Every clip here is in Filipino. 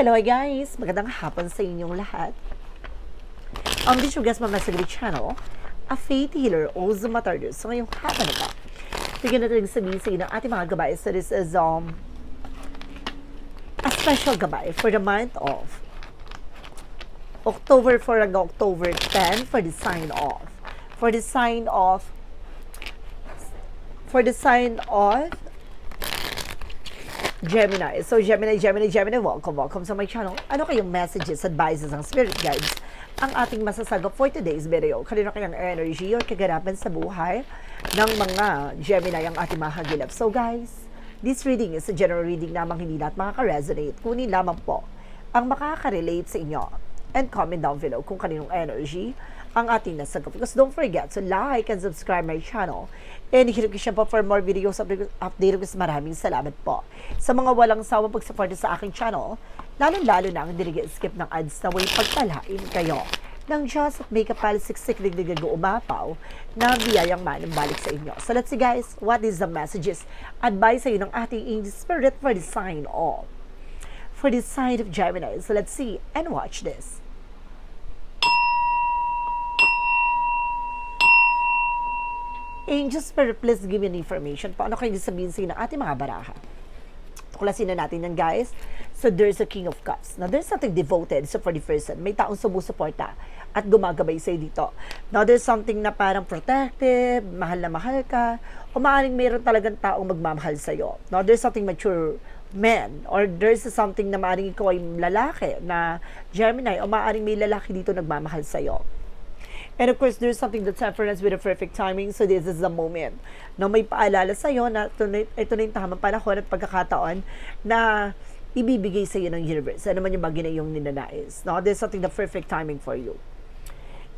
Hello guys! Magandang hapon sa inyong lahat. Ang um, Bishop Gas Mama Sagri Channel, a faith healer o Zumatardos. So ngayong hapon na to, bigyan natin sabihin sa inyo ng ating mga gabay. So this is um, a special gabay for the month of October for hanggang October 10 for the sign off. For the sign of for the sign of Gemini. So, Gemini, Gemini, Gemini, welcome, welcome sa my channel. Ano kayong messages, advices ng spirit guides ang ating masasagap for today's video? Kanino kayang energy or kaganapan sa buhay ng mga Gemini ang ating mahagilap? So, guys, this reading is a general reading lamang hindi lahat makaka-resonate. Kunin lamang po ang makaka-relate sa inyo. And comment down below kung kaninong energy ang ating nasagap. Because don't forget to like and subscribe my channel. And hit notification po for more videos update ko. Maraming salamat po. Sa mga walang sawa pag-support sa aking channel, lalo-lalo na ang hindi skip ng ads na way pagtalain kayo ng Diyos at may kapalisiksik digdig umapaw na biyayang balik sa inyo. So let's see guys, what is the messages? Advice sa ng ating angel spirit for the sign of for the sign of Gemini. So let's see and watch this. Angel Spirit, please give me an information. Paano kayo sabihin sa ng ating mga baraha? Tuklasin na natin yan, guys. So, there's a King of Cups. Now, there's something devoted so for the person. May taong sumusuporta at gumagabay sa'yo dito. Now, there's something na parang protective, mahal na mahal ka, o maaaring mayroon talagang taong magmamahal sa'yo. Now, there's something mature men or there's something na maaaring ikaw ay lalaki na Gemini o maaaring may lalaki dito nagmamahal sa'yo. And of course, there's something that's reference with a perfect timing. So this is the moment na may paalala sa iyo na ito na, ito na yung tamang panahon at pagkakataon na ibibigay sa iyo ng universe. Ano man yung bagay na iyong ninanais. No? There's something the perfect timing for you.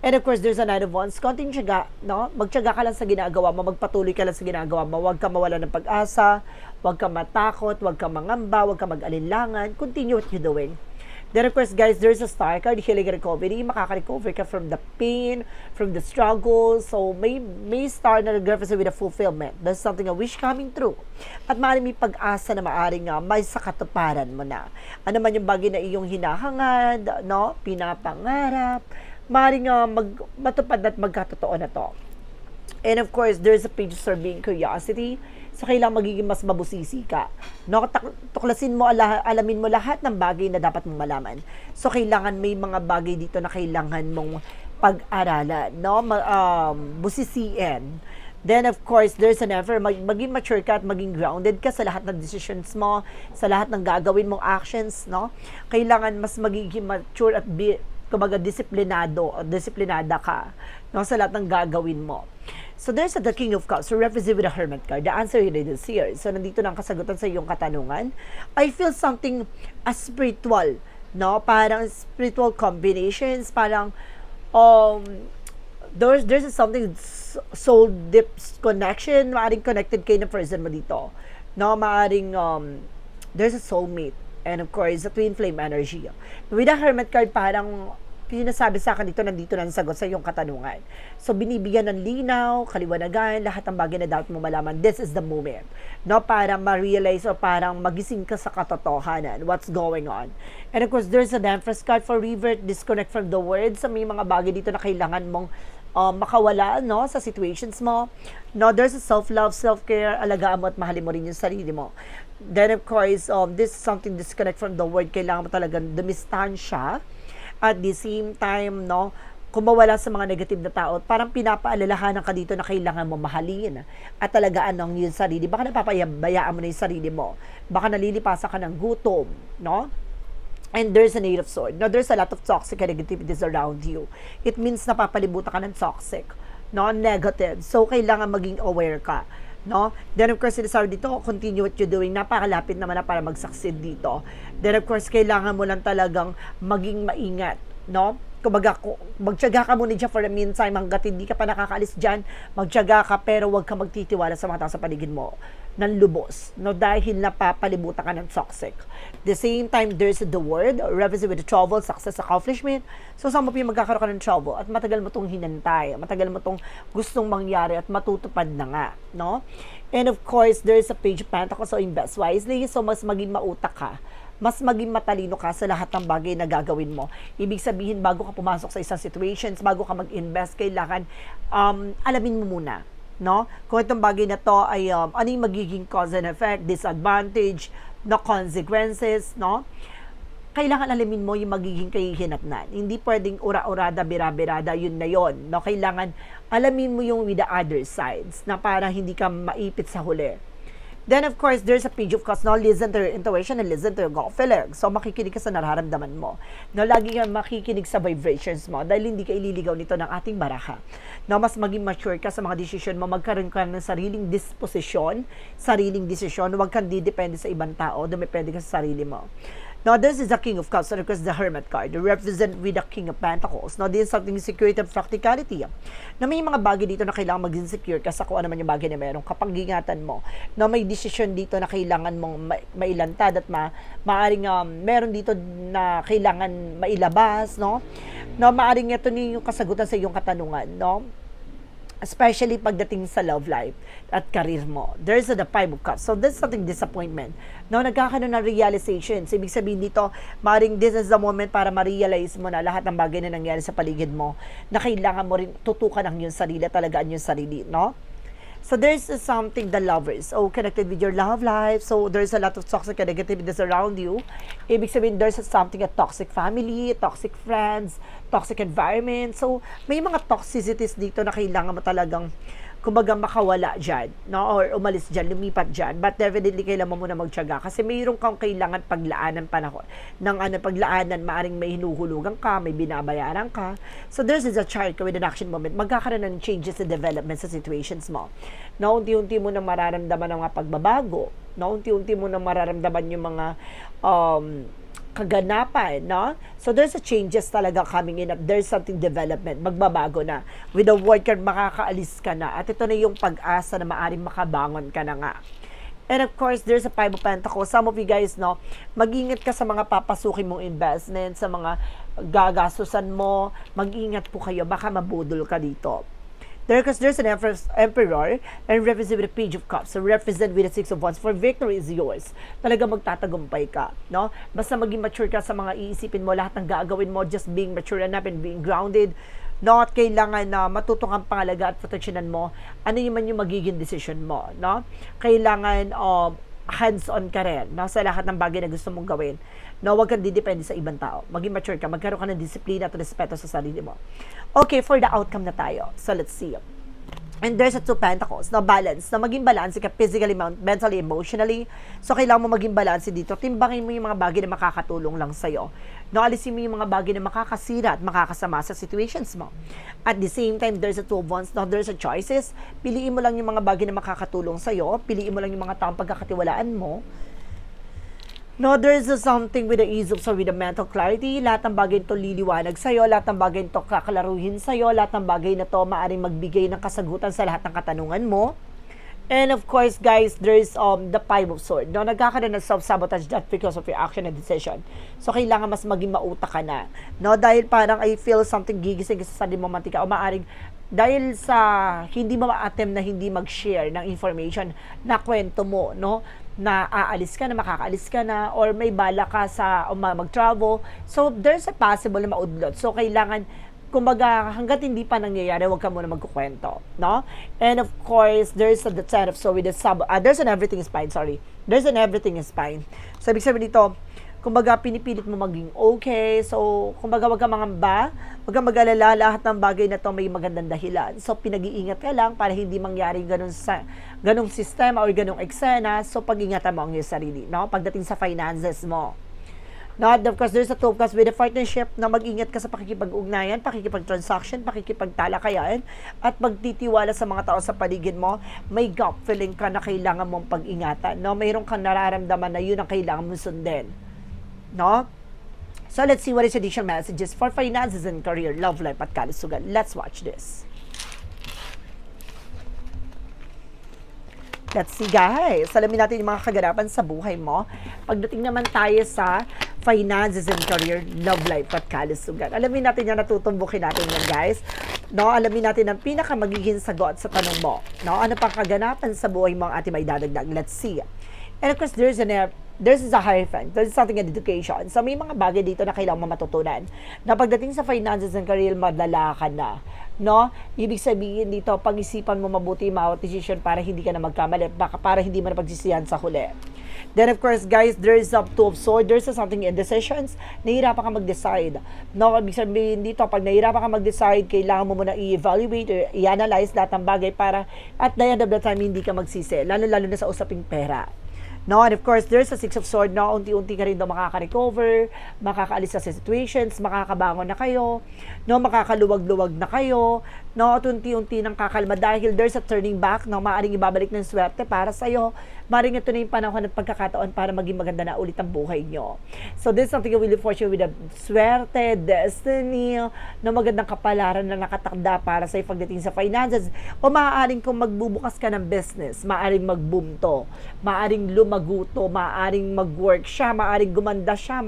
And of course, there's a nine of wands. Konting tiyaga, no? Magtiyaga ka lang sa ginagawa mo, magpatuloy ka lang sa ginagawa mo. Huwag ka mawala ng pag-asa, huwag ka matakot, huwag ka mangamba, huwag ka mag-alinlangan. Continue what you're doing. Then of course, guys, there's a star card, healing recovery. Makaka-recover ka from the pain, from the struggle. So, may, may star na nag-represent with a fulfillment. There's something, a wish coming true. At maaaring may pag-asa na maaaring uh, may sakatuparan mo na. Ano man yung bagay na iyong hinahangad, no? pinapangarap, maaaring uh, mag, matupad at magkatotoo na to. And of course, there's a page serving curiosity So, kailangan magiging mas mabusisi ka. No? Tuklasin mo, ala, alamin mo lahat ng bagay na dapat mong malaman. So, kailangan may mga bagay dito na kailangan mong pag-aralan. No? Um, busisiin. Then, of course, there's an effort. Mag, maging mature ka at maging grounded ka sa lahat ng decisions mo, sa lahat ng gagawin mong actions, no? Kailangan mas magiging mature at be, kumbaga, disiplinado o disiplinada ka, no? Sa lahat ng gagawin mo. So there's a the King of Cups, so represent with the Hermit card. The answer here is here. So nandito na ang kasagutan sa iyong katanungan. I feel something as spiritual, no? Parang spiritual combinations, parang um there's there's something soul deep connection, maaring connected kayo na person mo dito. No, maaring um there's a soulmate and of course the twin flame energy. With the Hermit card parang sinasabi sa akin dito, nandito na ang sagot sa iyong katanungan. So, binibigyan ng linaw, kaliwanagan, lahat ng bagay na dapat mo malaman. This is the moment. No, para ma-realize o parang magising ka sa katotohanan, what's going on. And of course, there's an empress card for revert, disconnect from the words. So, may mga bagay dito na kailangan mong um, makawala no sa situations mo. No, there's a self-love, self-care, alagaan mo at mahalin mo rin yung sarili mo. Then of course, um, this is something disconnect from the word. Kailangan mo talagang dumistahan siya at the same time, no, kung mawala sa mga negative na tao, parang pinapaalalahanan ka dito na kailangan mo mahalin at talagaan ng iyong sarili. Baka napapabayaan mo na yung sarili mo. Baka nalilipasa ka ng gutom, no? And there's a eight of sword. Now, there's a lot of toxic negativities around you. It means napapalibutan ka ng toxic, no? Negative. So, kailangan maging aware ka no? Then of course, sinasabi dito, continue what you're doing. Napakalapit naman na para mag-succeed dito. Then of course, kailangan mo lang talagang maging maingat, no? Kumbaga, magtyaga ka muna dyan for the meantime hanggat hindi ka pa nakakaalis dyan, magtyaga ka pero huwag ka magtitiwala sa mga tao sa paligid mo ng lubos, no? Dahil napapalibutan ka ng toxic. The same time, there's the word, represent with the trouble, success, accomplishment. So, saan mo magkakaroon ka ng trouble at matagal mo itong hinantay, matagal mo itong gustong mangyari at matutupad na nga, no? And of course, there's a page of pentacles, so invest wisely, so mas maging mautak ka mas maging matalino ka sa lahat ng bagay na gagawin mo. Ibig sabihin, bago ka pumasok sa isang situations, bago ka mag-invest, kailangan um, alamin mo muna no? Kung itong bagay na to ay um, ano yung magiging cause and effect, disadvantage, no consequences, no? Kailangan alamin mo yung magiging kahihinatnan. Hindi pwedeng ura-urada, bira-birada, yun na yun. No? Kailangan alamin mo yung with the other sides na para hindi ka maipit sa huli. Then, of course, there's a page of cause. No, listen to your intuition and listen to your gut feeling. So, makikinig ka sa nararamdaman mo. No, lagi ka makikinig sa vibrations mo dahil hindi ka ililigaw nito ng ating baraha. No, mas maging mature ka sa mga decision mo. Magkaroon ka ng sariling disposisyon, sariling desisyon. Huwag kang didepende sa ibang tao. Dumepende ka sa sarili mo. Now, this is the King of Cups, and of course, the Hermit card, represent with the King of Pentacles. Now, this is something security and practicality. Na may mga bagay dito na kailangan maging secure ka sa kung ano man yung bagay na meron kapag ingatan mo. Na may decision dito na kailangan mong ma- mailantad at ma maaring um, meron dito na kailangan mailabas, no? No, maaring ito yung kasagutan sa iyong katanungan, no? Especially pagdating sa love life at career mo. There's a the five of cups. So, that's something disappointment. No, nagkakaroon ng realization. So, ibig sabihin dito, maring this is the moment para ma-realize mo na lahat ng bagay na nangyari sa paligid mo na kailangan mo rin tutukan ang iyong sarili, talagaan yung sarili, no? So there's something the lovers, oh, connected with your love life. So there's a lot of toxic negativity around you. Ibig sabihin, there's something a toxic family, toxic friends, toxic environment. So may mga toxicities dito na kailangan mo talagang kumbaga makawala dyan, no? or umalis dyan, lumipat dyan. But definitely kailangan mo muna magtyaga kasi mayroon kang kailangan paglaanan panahon. Ng ano, paglaanan, maaring may hinuhulugan ka, may binabayaran ka. So there's is a chart with an action moment. Magkakaroon ng changes and development sa situations mo. No, unti-unti mo na mararamdaman ang mga pagbabago. No, unti-unti mo na mararamdaman yung mga um, kaganapan, no? So there's a changes talaga coming in at there's something development, magbabago na. With the word card, makakaalis ka na. At ito na yung pag-asa na maaaring makabangon ka na nga. And of course, there's a Five of Pentacles. Some of you guys, no, mag-ingat ka sa mga papasukin mong investment, sa mga gagastusan mo. Mag-ingat po kayo, baka mabudol ka dito. There, because there's an emperor and represent with a page of cups. So represent with a six of wands. For victory is yours. Talaga magtatagumpay ka. No? Basta maging mature ka sa mga iisipin mo, lahat ng gagawin mo, just being mature enough and being grounded. No? At kailangan na matuto kang pangalaga at proteksyonan mo. Ano yung man yung magiging decision mo. No? Kailangan um, hands-on ka rin no? sa lahat ng bagay na gusto mong gawin. No, huwag kang didepende sa ibang tao. Maging mature ka, magkaroon ka ng disiplina at respeto sa sarili mo. Okay, for the outcome na tayo. So, let's see. And there's a two pentacles na balance, na maging balance ka physically, mentally, emotionally. So, kailangan mo maging balance dito. Timbangin mo yung mga bagay na makakatulong lang sa'yo. No, alisin mo yung mga bagay na makakasira at makakasama sa situations mo. At the same time, there's a two of wands, no, there's a choices. Piliin mo lang yung mga bagay na makakatulong sa'yo. Piliin mo lang yung mga taong pagkakatiwalaan mo. No, there's a something with the ease of so with the mental clarity. Lahat ng bagay to liliwanag sa'yo, lahat ng bagay to kakalaruhin sa'yo, lahat ng bagay na to maaaring magbigay ng kasagutan sa lahat ng katanungan mo. And of course, guys, there's um, the five of sword. No, nagkakaroon ng self-sabotage that because of your action and decision. So, kailangan mas maging mauta ka na. No, dahil parang I feel something gigising sa sarili mo mantika o maaring dahil sa hindi mo ma-attempt na hindi mag-share ng information na kwento mo, no? na aalis ka na, makakaalis ka na, or may bala ka sa um, mag-travel. So, there's a possible na maudlot. So, kailangan, kumbaga, hanggat hindi pa nangyayari, huwag ka muna magkukwento, no? And of course, there's a the set of, so with the sub, uh, there's an everything is fine, sorry. There's an everything is fine. So, ibig sabihin dito, kumbaga pinipilit mo maging okay. So, kumbaga wag kang mangamba, wag kang mag-alala, lahat ng bagay na to may magandang dahilan. So, pinag-iingat ka lang para hindi mangyari ganun sa ganung sistema or ganung eksena. So, pag-ingatan mo ang iyong sarili, no? Pagdating sa finances mo. No, of course, there's a two of with a partnership na mag-ingat ka sa pakikipag-ugnayan, pakikipag-transaction, pakikipagtalakayan, at magtitiwala sa mga tao sa paligid mo. May gut feeling ka na kailangan mong pag-ingatan. No? Mayroon kang nararamdaman na yun ang kailangan mong sundin no? So let's see what is additional messages for finances and career, love life at kalusugan. Let's watch this. Let's see guys. Alamin natin yung mga kaganapan sa buhay mo. Pagdating naman tayo sa finances and career, love life at kalusugan. Alamin natin yan, natutumbukin natin yan guys. No, alamin natin ang pinaka magiging sagot sa tanong mo. No, ano pang kaganapan sa buhay mo ang ating may dadagdag? Let's see. And of course, there's an This is a hierophant. This is something in education. So, may mga bagay dito na kailangan mo matutunan. Na pagdating sa finances and career, madala ka na. No? Ibig sabihin dito, pag-isipan mo mabuti yung mga decision para hindi ka na magkamali. Baka para hindi mo na pagsisihan sa huli. Then of course, guys, there is a two of swords. There's a something in decisions. Nahihirapan ka mag-decide. No, ibig sabihin dito, pag nahihirapan ka mag-decide, kailangan mo muna i-evaluate or i-analyze lahat ng bagay para at the end of the time, hindi ka magsisi. Lalo-lalo na sa usaping pera. No, and of course, there's a Six of Swords, no, unti-unti ka rin daw makaka-recover, makakaalis sa situations, makakabangon na kayo, no, makakaluwag-luwag na kayo, no, unti-unti nang kakalma dahil there's a turning back, no, maaaring ibabalik ng swerte para sa'yo, maaaring ito na yung panahon at pagkakataon para maging maganda na ulit ang buhay nyo. So, this is something really fortune with a swerte, destiny, no, magandang kapalaran na nakatakda para sa pagdating sa finances, o maaaring kung magbubukas ka ng business, maaaring mag-boom to, maaaring lumaguto, maaaring mag-work siya, maaaring gumanda siya,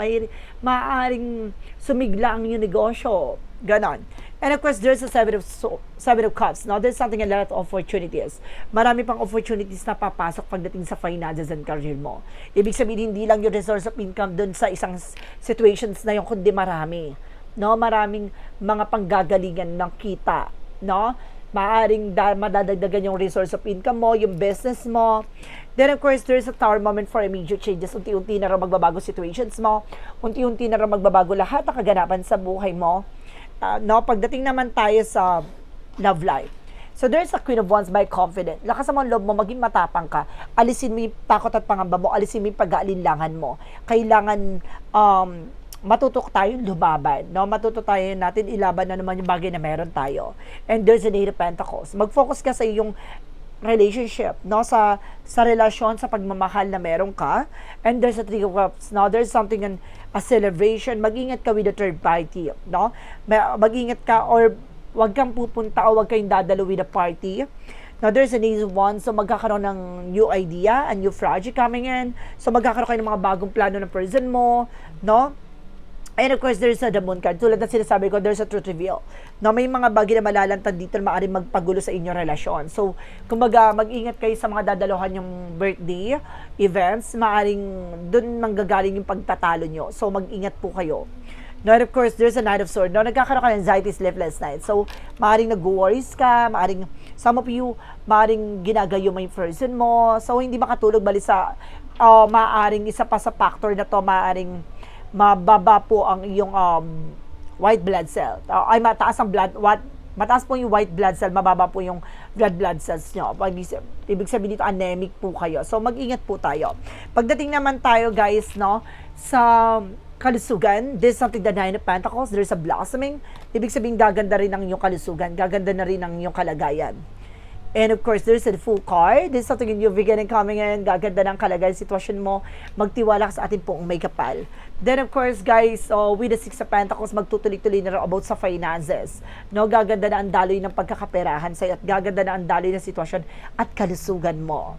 maaaring sumigla ang iyong negosyo. Ganon. And of course, there's a seven of, so, seven of cups. Now, there's something a lot of opportunities. Marami pang opportunities na papasok pagdating sa finances and career mo. Ibig sabihin, hindi lang yung resource of income dun sa isang situations na yung kundi marami. No, maraming mga panggagalingan ng kita. No? Maaring da- madadagdagan yung resource of income mo, yung business mo. Then of course, there's a tower moment for immediate changes. Unti-unti na rin magbabago situations mo. Unti-unti na rin magbabago lahat ng kaganapan sa buhay mo. Uh, no, pagdating naman tayo sa love life. So there's a Queen of Wands by confident. Lakas mo ang loob mo, maging matapang ka. Alisin mo yung takot at pangamba mo, alisin mo yung pag-aalinlangan mo. Kailangan um, matutok tayo lumaban. No? Matuto tayo natin ilaban na naman yung bagay na meron tayo. And there's an Eight of Pentacles. Mag-focus ka sa iyong relationship, no? Sa sa relasyon, sa pagmamahal na meron ka. And there's a Three of Cups. Now, there's something in a celebration. Mag-ingat ka with the third party, no? Ma- Mag-ingat ka or wag kang pupunta o wag kayong dadalo with a party. Now, there's Ace of Wands, so magkakaroon ng new idea, a new project coming in. So, magkakaroon kayo ng mga bagong plano ng person mo, no? And of course, there's a moon card. Tulad ng sinasabi ko, there's a truth reveal. No, may mga bagay na malalantad dito na maaaring magpagulo sa inyong relasyon. So, kumbaga, mag-ingat kayo sa mga dadaluhan yung birthday events. Maaaring doon manggagaling yung pagtatalo nyo. So, mag-ingat po kayo. No, and of course, there's a Knight of Swords. No, nagkakaroon ka ng anxiety, sleepless night. So, maaaring nag-worries ka, maaaring, some of you, maaaring ginagayo mo yung person mo. So, hindi makatulog, bali sa, uh, maaaring isa pa sa factor na to, maaaring mababa po ang iyong um, white blood cell. Uh, ay mataas ang blood what mataas po yung white blood cell, mababa po yung red blood cells nyo. Pag, ibig sabihin dito, anemic po kayo. So, mag-ingat po tayo. Pagdating naman tayo, guys, no, sa kalusugan, there's something the Nine of Pentacles, there's a blossoming. Ibig sabihin, gaganda rin ang iyong kalusugan, gaganda na rin ang iyong kalagayan. And of course, there's a full card. There's something in your beginning coming in. Gaganda ng kalagayan sitwasyon mo. Magtiwala ka sa ating pong may kapal. Then of course, guys, so with the Six of Pentacles, magtutuloy-tuloy na rin about sa finances. No, gaganda na ang daloy ng pagkakaperahan sa'yo at gaganda na ang daloy ng sitwasyon at kalusugan mo.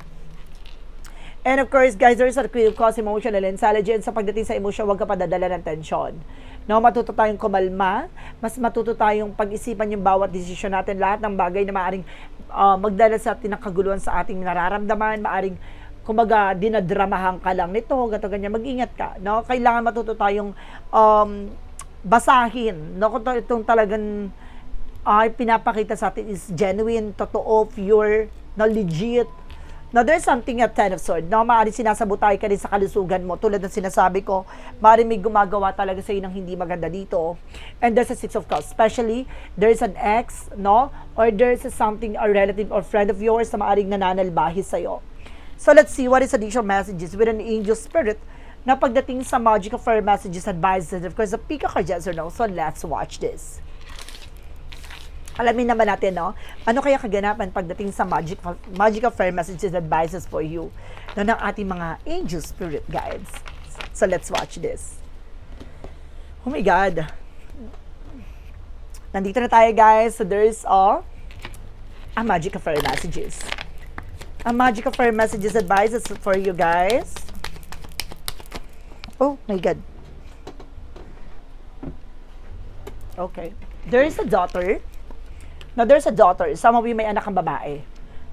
And of course, guys, there's a Queen of Cause Emotional Intelligence. Sa pagdating sa emosyon, huwag ka padadala ng tensyon. No, matuto tayong kumalma, mas matuto tayong pag-isipan yung bawat desisyon natin, lahat ng bagay na maaaring uh, magdala sa atin ng kaguluhan sa ating nararamdaman, maaaring kumbaga dinadramahan ka lang nito, gato ganyan, mag-ingat ka. No? Kailangan matuto tayong um, basahin. No? Kung to- itong talagang ay pinapakita sa atin is genuine, totoo, pure, no, legit, Now, there's something at Ten of Swords. No, maaaring sinasabutay ka rin sa kalusugan mo. Tulad ng sinasabi ko, maaaring may gumagawa talaga sa ng hindi maganda dito. And there's a Six of Cups. Especially, there's an ex, no? Or there's a something, a relative or friend of yours na maaaring nananalbahi sa'yo. So, let's see what is additional messages with an angel spirit na pagdating sa magical fire messages, advices, of course, the a card, yes or no. So, let's watch this alamin naman natin, no? Ano kaya kaganapan pagdating sa magic, magical fairy messages and advices for you no, ng ating mga angel spirit guides. So, let's watch this. Oh my God. Nandito na tayo, guys. So, there's a, a magical fairy messages. A magical fairy messages advices for you guys. Oh my God. Okay. There is a daughter Now, there's a daughter. Some of you may anak kang babae.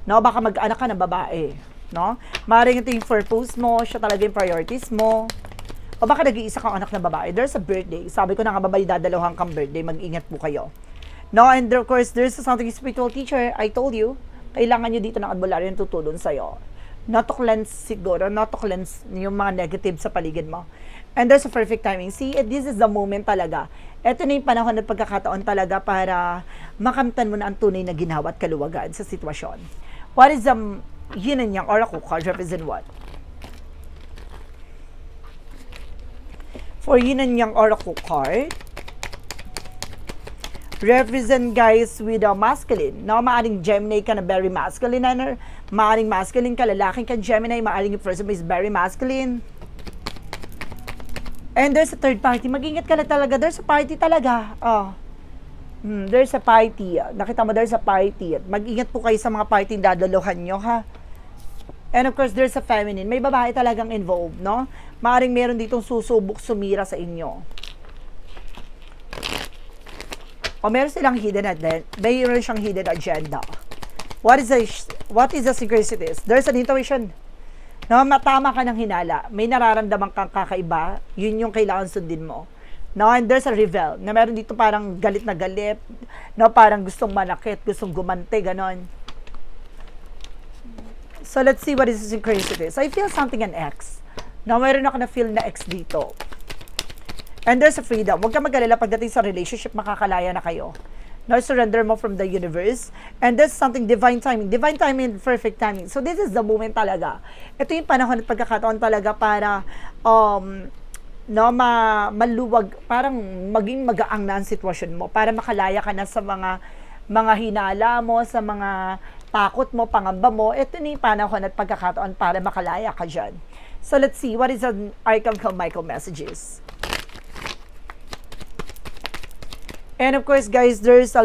No, baka mag-anak ka ng babae. no? Maring ito yung purpose mo, siya talaga yung priorities mo. O baka nag-iisa kang anak na babae, there's a birthday. Sabi ko na nga babay dadalahan kang birthday, mag-ingat po kayo. No, and of course, there's something spiritual teacher, I told you, kailangan nyo dito ng albularyo yung tutulong sa'yo. Not to cleanse siguro, not to cleanse yung mga negative sa paligid mo. And there's a perfect timing. See, this is the moment talaga. Ito na yung panahon at pagkakataon talaga para makamtan mo na ang tunay na ginawa at kaluwagan sa sitwasyon. What is the yin and yang oracle card represent what? For yin and yang oracle card, represent guys with a masculine. No, maaring Gemini ka na very masculine, ano? maaring masculine ka, lalaking ka Gemini, maaring yung person is very masculine. And there's a third party. Mag-ingat ka na talaga. There's a party talaga. Oh. Hmm, there's a party. Nakita mo, there's a party. Mag-ingat po kayo sa mga party dadaluhan nyo, ha? And of course, there's a feminine. May babae talagang involved, no? Maaring meron ditong susubok sumira sa inyo. O meron silang hidden agenda. Mayroon siyang hidden agenda. What is the, what is the synchronicities? There's an intuition. No, matama ka ng hinala. May nararamdaman kang kakaiba. Yun yung kailangan sundin mo. No, and there's a revel. Na meron dito parang galit na galit. No, parang gustong manakit, gustong gumante, ganon. So let's see what is the synchronicities. I feel something an X. No, meron ako na feel na X dito. And there's a freedom. Huwag ka mag-alala pagdating sa relationship, makakalaya na kayo. No, surrender mo from the universe. And there's something divine timing. Divine timing, perfect timing. So this is the moment talaga. Ito yung panahon at pagkakataon talaga para um, no, ma, maluwag, parang maging magaang na ang sitwasyon mo para makalaya ka na sa mga mga hinala mo, sa mga takot mo, pangamba mo. Ito na yung panahon at pagkakataon para makalaya ka dyan. So let's see, what is the Archangel Michael messages? And of course, guys, there's a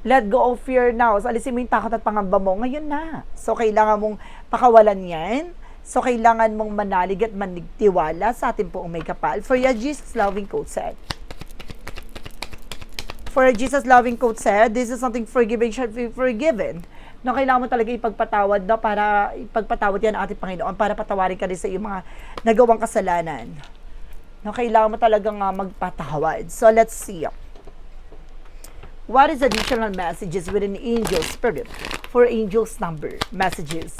let go of fear now. So, alisin mo yung takot at pangamba mo ngayon na. So, kailangan mong pakawalan yan. So, kailangan mong manalig at manigtiwala sa ating poong may kapal. For your Jesus loving quote said. For Jesus loving quote said, this is something forgiving should be forgiven. No, kailangan mo talaga ipagpatawad no, para ipagpatawad yan ating Panginoon para patawarin ka rin sa iyong mga nagawang kasalanan. No, kailangan mo talagang uh, magpatawad. So, let's see. What is additional messages with an angel spirit for angels number messages?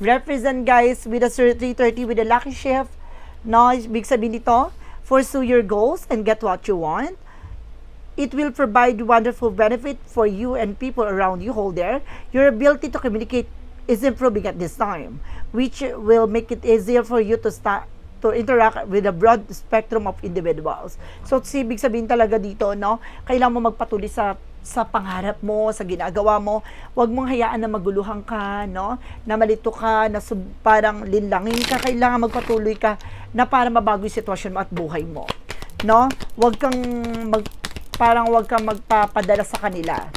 Represent guys with a 330 with a lucky shift. No, big sabihin dito, pursue your goals and get what you want. It will provide wonderful benefit for you and people around you. Hold there. Your ability to communicate is improving at this time, which will make it easier for you to start to interact with a broad spectrum of individuals. So, ibig sabihin talaga dito, no, kailangan mo magpatuloy sa sa pangarap mo, sa ginagawa mo. Huwag mong hayaan na maguluhan ka, no? Na malito ka, na sub, parang linlangin ka. Kailangan magpatuloy ka na para mabago yung sitwasyon mo at buhay mo. No? Huwag kang mag, parang huwag kang magpapadala sa kanila.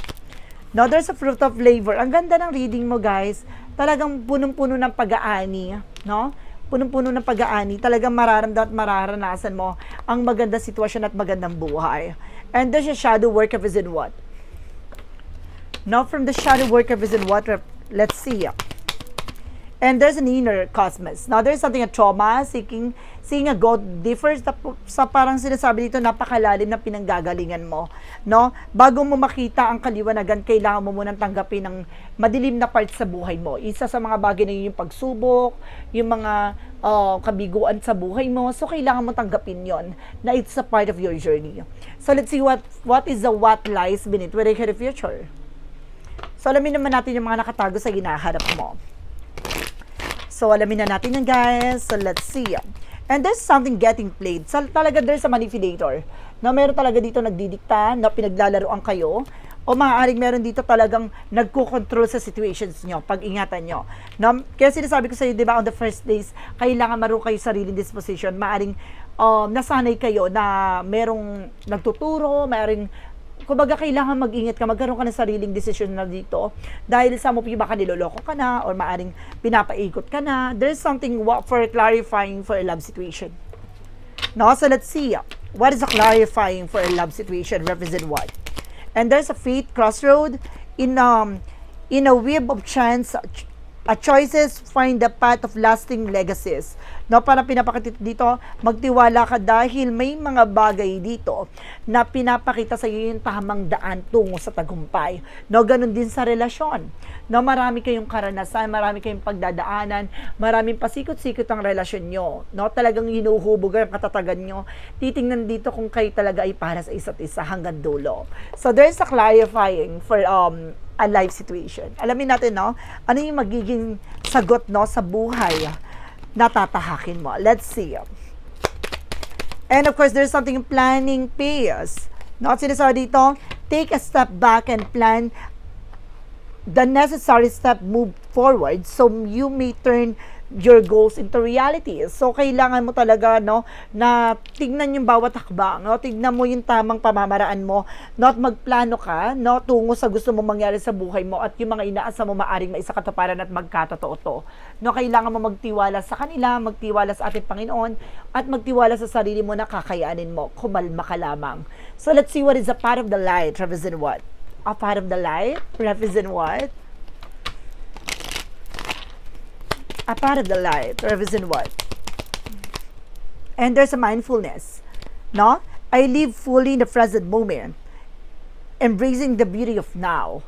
No, there's a fruit of labor. Ang ganda ng reading mo, guys. Talagang punong-puno ng pag-aani, no? Punong-puno ng pag-aani, talagang mararamdaman at mararanasan mo ang maganda sitwasyon at magandang buhay. And a shadow work of is in what? Now from the shadow work of is in what? Let's see. And there's an inner cosmos. Now there's something a trauma, seeking, seeing a God differs sa, parang sinasabi dito, napakalalim na pinanggagalingan mo. No? Bago mo makita ang kaliwanagan, kailangan mo munang tanggapin ng madilim na part sa buhay mo. Isa sa mga bagay na yun yung pagsubok, yung mga uh, kabiguan sa buhay mo. So, kailangan mo tanggapin yon na it's a part of your journey. So, let's see what what is the what lies beneath where the future. So, alamin naman natin yung mga nakatago sa ginaharap mo. So, alamin na natin yan, guys. So, let's see. And there's something getting played. So, talaga there's a manipulator. Na meron talaga dito nagdidikta, na pinaglalaroan kayo. O maaaring meron dito talagang nagko-control sa situations nyo. Pag-ingatan nyo. Na, kaya sinasabi ko sa iyo, di ba, on the first days, kailangan maroon kayo sariling disposition. Maaring um, nasanay kayo na merong nagtuturo, maaring kumbaga kailangan mag-ingat ka, magkaroon ka ng sariling desisyon na dito dahil sa mo baka niloloko ka na or maaring pinapaikot ka na. There's something for clarifying for a love situation. No, so let's see. What is a clarifying for a love situation represent what? And there's a fate crossroad in um in a web of chance a choices find the path of lasting legacies. No, para pinapakita dito, magtiwala ka dahil may mga bagay dito na pinapakita sa iyo yung tamang daan tungo sa tagumpay. No, ganun din sa relasyon. No, marami kayong karanasan, marami kayong pagdadaanan, maraming pasikot-sikot ang relasyon nyo. No, talagang hinuhubog ang katatagan nyo. Titingnan dito kung kayo talaga ay para sa isa't isa hanggang dulo. So there's a clarifying for um a life situation. Alamin natin, no? Ano yung magiging sagot, no, sa buhay na tatahakin mo. Let's see. And of course, there's something planning pays. No, sinasabi dito, take a step back and plan the necessary step move forward so you may turn your goals into reality. So, kailangan mo talaga, no, na tignan yung bawat hakbang, no, tignan mo yung tamang pamamaraan mo, not magplano ka, no, tungo sa gusto mong mangyari sa buhay mo at yung mga inaasa mo maaring maisakatuparan at magkatotoo to. No, kailangan mo magtiwala sa kanila, magtiwala sa ating Panginoon, at magtiwala sa sarili mo na kakayanin mo, kumalma ka lamang. So, let's see what is a part of the light, represent what? A part of the light, represent what? A part of the light represent what? And there's a mindfulness. No? I live fully in the present moment, embracing the beauty of now.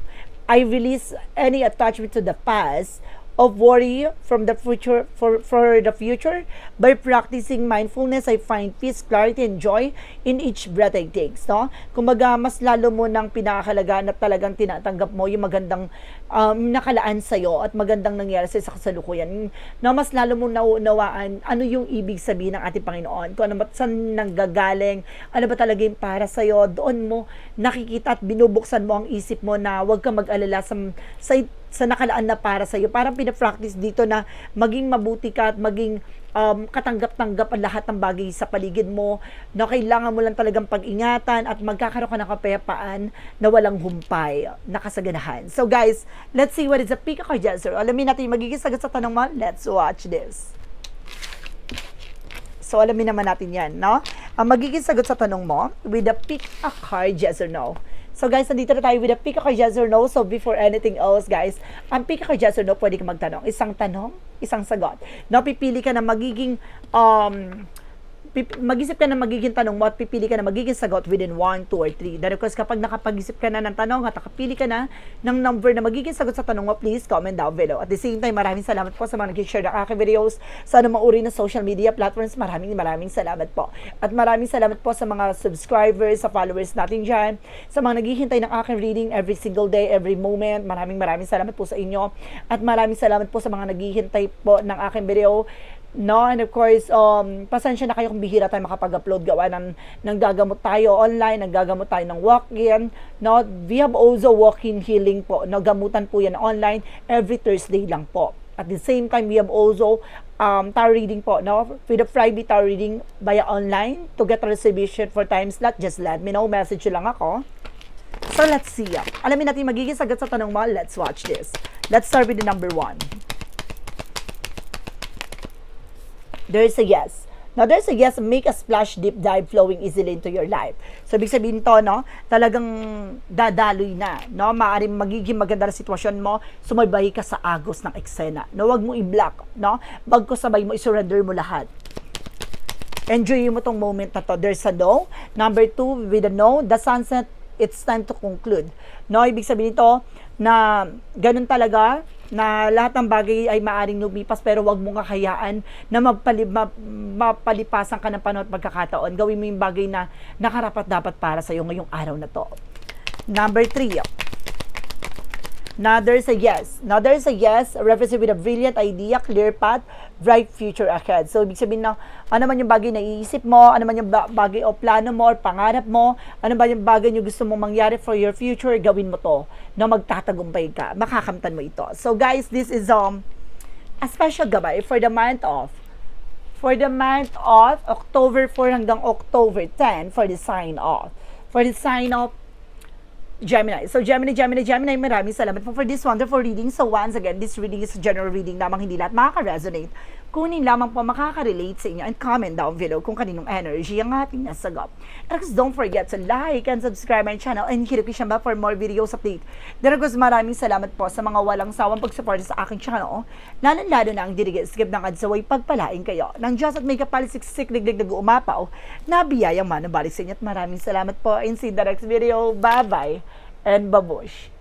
I release any attachment to the past of worry from the future for, for the future. By practicing mindfulness I find peace clarity and joy in each breath I take no? Kumbaga mas lalo mo nang pinakahalagaan at talagang tinatanggap mo yung magandang um, nakalaan sa iyo at magandang nangyari sa kasalukuyan. No mas lalo mo nauunawaan ano yung ibig sabihin ng ating Panginoon. Kung ano ba saan nanggagaling ano ba talaga yung para sa iyo doon mo nakikita at binubuksan mo ang isip mo na huwag kang mag-alala sa, sa sa nakalaan na para sa iyo. Parang pina-practice dito na maging mabuti ka at maging um, katanggap-tanggap ang lahat ng bagay sa paligid mo. No, kailangan mo lang talagang pag-ingatan at magkakaroon ka ng kapayapaan na walang humpay, nakasaganahan. So guys, let's see what is a Pika Cardiazer. Alamin natin yung magiging sagot sa tanong mo. Let's watch this. So, alamin naman natin yan, no? Ang magiging sagot sa tanong mo with a pick a card, yes or no. So guys, nandito na tayo with a pick a card, yes or no. So before anything else, guys, ang pick a card, yes or no, pwede ka magtanong. Isang tanong, isang sagot. No, pipili ka na magiging um, mag-isip ka na magiging tanong mo at pipili ka na magiging sagot within 1, 2, or 3. Then of kapag nakapag-isip ka na ng tanong at nakapili ka na ng number na magiging sagot sa tanong mo, please comment down below. At the same time, maraming salamat po sa mga nag-share ng aking videos sa anumang uri ng social media platforms. Maraming maraming salamat po. At maraming salamat po sa mga subscribers, sa followers natin dyan, sa mga naghihintay ng aking reading every single day, every moment. Maraming maraming salamat po sa inyo. At maraming salamat po sa mga naghihintay po ng aking video No, and of course, um, pasensya na kayo kung bihira tayo makapag-upload gawa ng, ng gagamot tayo online, naggagamot tayo ng walk-in. No, we have also walk-in healing po. No, gamutan po yan online every Thursday lang po. At the same time, we have also um, tarot reading po, no? With a private tarot reading via online to get a reservation for time slot, just let me know. Message lang ako. So, let's see. Alamin natin magiging sagot sa tanong mo. Let's watch this. Let's start with the number one. There's a yes. Now, there's a yes, make a splash, deep dive, flowing easily into your life. So, ibig sabihin to, no, talagang dadaloy na, no, maaaring magiging maganda na sitwasyon mo, sumabay ka sa agos ng eksena. No, wag mo i-block, no, bagko sabay mo, isurrender mo lahat. Enjoy mo tong moment na to. There's a no. Number two, with a no, the sunset, it's time to conclude. No, ibig sabihin nito na ganun talaga na lahat ng bagay ay maaring lumipas pero wag mo kakayaan na magpali, ma, mapalipasan ka ng panahon at pagkakataon. Gawin mo yung bagay na nakarapat dapat para sa iyo ngayong araw na to. Number three, Now there's a yes. Now there's a yes represented with a brilliant idea, clear path, bright future ahead. So, ibig sabihin na ano man yung bagay na iisip mo, ano man yung ba- bagay o plano mo or pangarap mo, ano ba yung bagay yung gusto mong mangyari for your future, gawin mo to na magtatagumpay ka. Makakamtan mo ito. So, guys, this is um a special gabay for the month of for the month of October 4 hanggang October 10 for the sign off. For the sign off Gemini. So, Gemini, Gemini, Gemini, maraming salamat po for this wonderful reading. So, once again, this reading is a general reading lamang hindi lahat makaka-resonate. Kunin lamang po makaka-relate sa inyo and comment down below kung kaninong energy ang ating nasagap. And course, don't forget to like and subscribe my channel and hit the bell for more videos update. Course, maraming salamat po sa mga walang sawang pagsuporta sa aking channel. Lalo-lalo na ang dirigit-skip ng adsaway pagpalain kayo. Nang Diyos at may kapalisiksik liglig na umapaw na biyayang manabalik sa inyo at maraming salamat po and see in the next video. Bye-bye and babush.